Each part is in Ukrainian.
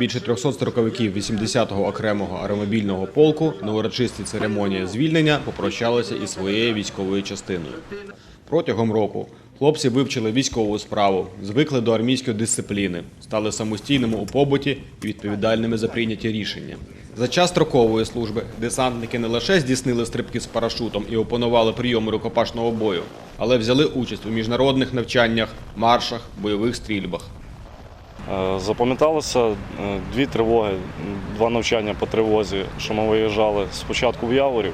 Більше 300 строковиків 80-го окремого аеромобільного полку на урочистій церемонії звільнення попрощалися із своєю військовою частиною. Протягом року хлопці вивчили військову справу, звикли до армійської дисципліни, стали самостійними у побуті і відповідальними за прийняті рішення. За час строкової служби десантники не лише здійснили стрибки з парашутом і опанували прийоми рукопашного бою, але взяли участь у міжнародних навчаннях, маршах, бойових стрільбах. Е, Запам'яталося е, дві тривоги, два навчання по тривозі, що ми виїжджали спочатку в Яворів,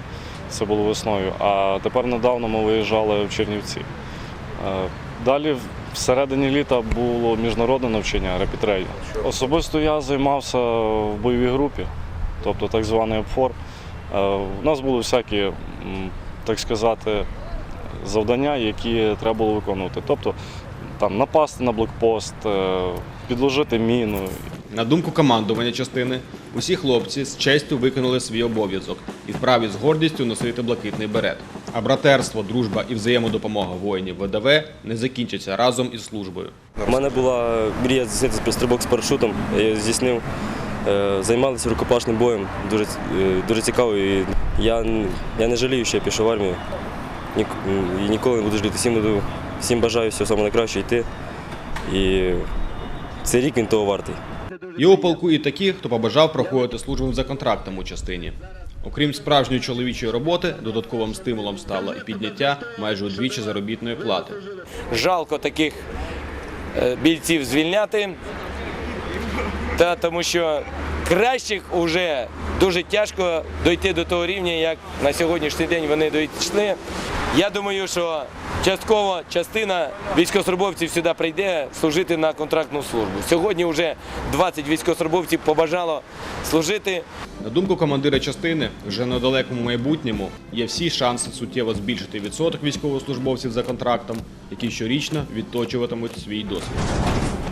це було весною, а тепер недавно ми виїжджали в Чернівці. Е, Далі всередині літа було міжнародне навчання репітрейдинг. Особисто я займався в бойовій групі, тобто так званий ОПФОР. Е, У нас були всякі, так сказати, завдання, які треба було виконувати. Тобто там напасти на блокпост, підложити міну. На думку командування частини, усі хлопці з честю виконали свій обов'язок і вправі з гордістю носити блакитний берет. А братерство, дружба і взаємодопомога воїнів ВДВ не закінчаться разом із службою. У мене була мрія здійснити стрибок з парашутом, я здійснив. Е, Займалися рукопашним боєм, дуже, е, дуже цікаво. І я, я не жалію, що я пішов в армію. І ніколи не буду жаліти. Всім, буду, всім бажаю всього найкраще йти. І цей рік він того вартий. Є у полку і такі, хто побажав проходити службу за контрактом у частині. Окрім справжньої чоловічої роботи, додатковим стимулом стало і підняття майже удвічі заробітної плати. жалко таких е, бійців звільняти, та тому що кращих вже дуже тяжко дойти до того рівня, як на сьогоднішній день вони дійшли. Я думаю, що частково частина військовослужбовців сюди прийде служити на контрактну службу. Сьогодні вже 20 військовослужбовців побажало служити На думку командира частини, вже на далекому майбутньому є всі шанси суттєво збільшити відсоток військовослужбовців за контрактом, які щорічно відточуватимуть свій досвід.